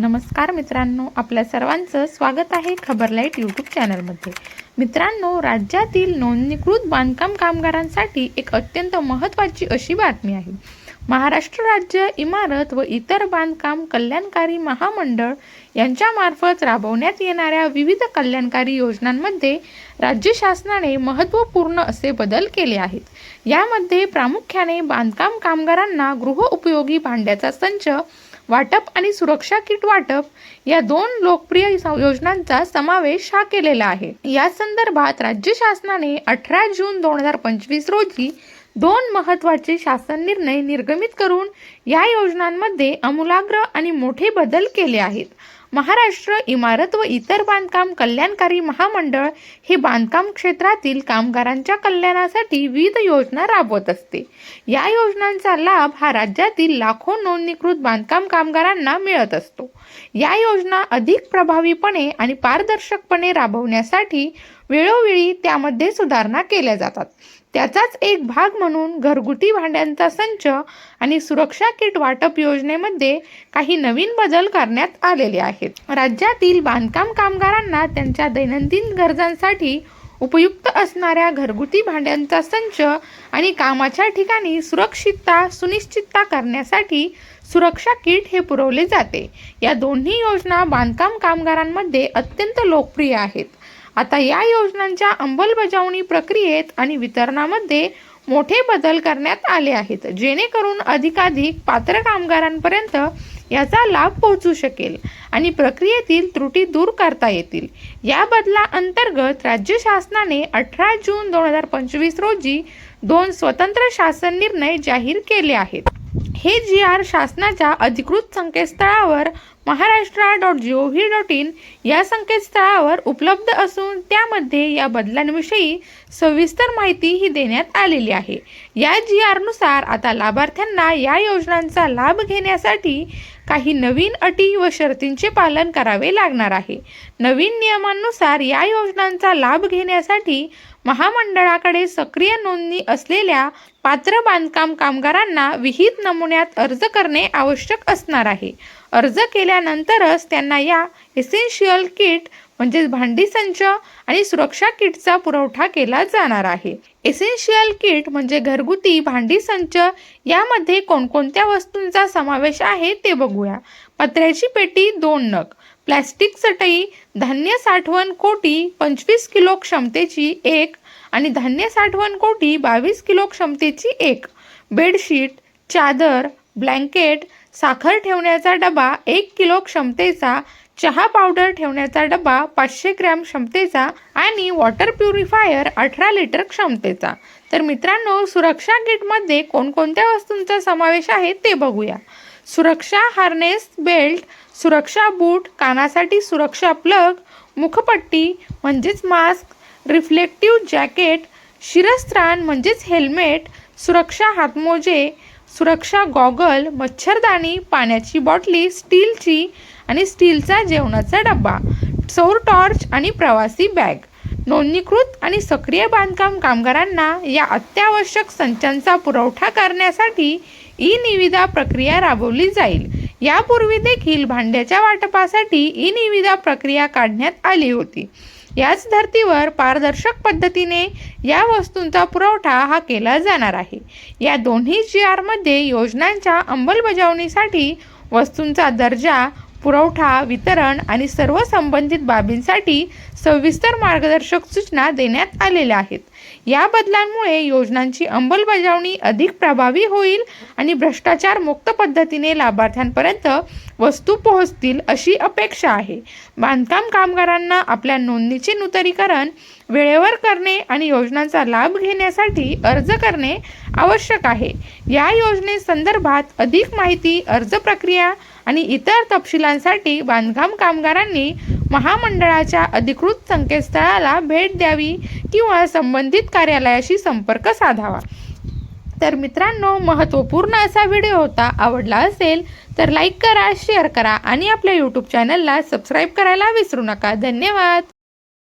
नमस्कार मित्रांनो आपल्या सर्वांचं स्वागत आहे खबरलाईट यूट्यूब चॅनलमध्ये. मित्रांनो राज्यातील नोंदणीकृत बांधकाम कामगारांसाठी एक अत्यंत महत्त्वाची अशी बातमी आहे. महाराष्ट्र राज्य इमारत व इतर बांधकाम कल्याणकारी महामंडळ यांच्यामार्फत राबवण्यात येणाऱ्या विविध कल्याणकारी योजनांमध्ये राज्य शासनाने महत्त्वपूर्ण असे बदल केले आहेत. यामध्ये प्रामुख्याने बांधकाम कामगारांना गृहउपयोगी भांड्याचा संच वाटप आणि सुरक्षा किट वाटप या दोन लोकप्रिय योजनांचा समावेश हा केलेला आहे. या संदर्भात राज्य शासनाने अठरा जून दोन हजार पंचवीस रोजी दोन महत्त्वाचे शासन निर्णय निर्गमित करून या योजनांमध्ये आमूलाग्र आणि मोठे बदल केले आहेत. महाराष्ट्र इमारत व इतर बांधकाम कल्याणकारी महामंडळ हे बांधकाम क्षेत्रातील कामगारांच्या कल्याणासाठी विविध योजना राबवत असते. या योजनांचा लाभ हा राज्यातील लाखो नोंदणीकृत बांधकाम कामगारांना मिळत असतो. या योजना अधिक प्रभावीपणे आणि पारदर्शकपणे राबवण्यासाठी वेळोवेळी त्यामध्ये सुधारणा केल्या जातात. त्याचाच एक भाग म्हणून घरगुती भांड्यांचा संच आणि सुरक्षा किट वाटप योजनेमध्ये काही नवीन बदल करण्यात आलेले आहेत. राज्यातील बांधकाम कामगारांना त्यांच्या दैनंदिन गरजांसाठी उपयुक्त असणाऱ्या घरगुती भांड्यांचा संच आणि कामाच्या ठिकाणी सुरक्षितता सुनिश्चितता करण्यासाठी सुरक्षा किट हे पुरवले जाते. या दोन्ही योजना बांधकाम कामगारांमध्ये अत्यंत लोकप्रिय आहेत. आता या योजनांच्या अंमलबजावणी प्रक्रियेत आणि वितरणामध्ये मोठे बदल करण्यात आले आहेत जेणेकरून अधिकाधिक पात्र कामगारांपर्यंत याचा लाभ पोहोचू शकेल आणि प्रक्रियेतील त्रुटी दूर करता येतील. या बदला अंतर्गत राज्य शासनाने अठरा जून दोन हजार पंचवीस रोजी दोन स्वतंत्र शासन निर्णय जाहीर केले आहेत. हे जी आर शासनाच्या अधिकृत संकेतस्थळावर Maharashtra dot G O V dot in या संकेतस्थळावर उपलब्ध असून त्यामध्ये या बदलांविषयी सविस्तर माहिती ही देण्यात आलेली आहे. या जी आरनुसार आता लाभार्थ्यांना या योजनांचा लाभ घेण्यासाठी काही नवीन अटी व शर्तींचे पालन करावे लागणार आहे. नवीन नियमांनुसार या योजनांचा लाभ घेण्यासाठी महामंडळाकडे सक्रिय नोंदणी असलेल्या पात्र बांधकाम कामगारांना विहित नमुन्यात अर्ज करणे आवश्यक असणार आहे. अर्ज केल्यानंतरच त्यांना या एसेन्शियल किट म्हणजेच भांडी संच आणि सुरक्षा किटचा पुरवठा केला जाणार आहे. एसेन्शियल किट म्हणजे घरगुती भांडी संच यामध्ये कोणकोणत्या वस्तूंचा समावेश आहे ते बघूया. पत्र्याची पेटी दोन नग प्लॅस्टिक चटई धान्य साठवण कोटी पंचवीस किलो क्षमतेची एक आणि धान्य साठवण कोटी बावीस किलो क्षमतेची एक. बेडशीट चादर ब्लँकेट साखर ठेवण्याचा डबा एक किलो क्षमतेचा चहा पावडर ठेवण्याचा डबा पाचशे ग्रॅम क्षमतेचा आणि वॉटर प्युरिफायर अठरा लिटर क्षमतेचा. तर मित्रांनो सुरक्षा किटमध्ये कोणकोणत्या वस्तूंचा समावेश आहे ते बघूया. सुरक्षा हार्नेस बेल्ट सुरक्षा बूट कानासाठी सुरक्षा प्लग मुखपट्टी म्हणजेच मास्क रिफ्लेक्टिव्ह जॅकेट शिरस्त्राण म्हणजेच हेल्मेट सुरक्षा हातमोजे सुरक्षा गॉगल मच्छरदाणी पाण्याची बॉटली स्टीलची आणि स्टीलचा जेवणाचा डबा सौर टॉर्च आणि प्रवासी बॅग. नोंदणीकृत आणि सक्रिय बांधकाम कामगारांना या अत्यावश्यक संचांचा पुरवठा करण्यासाठी ई निविदा प्रक्रिया राबवली जाईल. यापूर्वी देखील भांड्याच्या वाटपासाठी ई निविदा प्रक्रिया काढण्यात आली होती. याच धर्तीवर पारदर्शक पद्धतीने या वस्तूंचा पुरवठा हा केला जाणार आहे. या दोन्ही जी आरमध्ये योजनांच्या अंमलबजावणीसाठी वस्तूंचा दर्जा पुरवठा वितरण आणि सर्व संबंधित बाबींसाठी सविस्तर मार्गदर्शक सूचना देण्यात आलेल्या आहेत. या बदलांमुळे योजनांची अंमलबजावणी अधिक प्रभावी होईल आणि भ्रष्टाचार मुक्त पद्धतीने लाभार्थ्यांपर्यंत वस्तू पोहोचतील अशी अपेक्षा आहे. बांधकाम कामगारांना आपल्या नोंदणीचे नूतनीकरण वेळेवर करणे आणि योजनांचा लाभ घेण्यासाठी अर्ज करणे आवश्यक आहे. या योजनेसंदर्भात अधिक माहिती अर्ज प्रक्रिया आणि इतर तपशिलांसाठी बांधकाम कामगारांनी महामंडळाच्या अधिकृत संकेतस्थळाला भेट द्यावी किंवा संबंधित कार्यालयाशी संपर्क साधावा. तर मित्रांनो महत्त्वपूर्ण असा व्हिडिओ होता आवडला असेल तर लाईक करा शेअर करा आणि आपल्या यूट्यूब चॅनलला सबस्क्राईब करायला विसरू नका. धन्यवाद!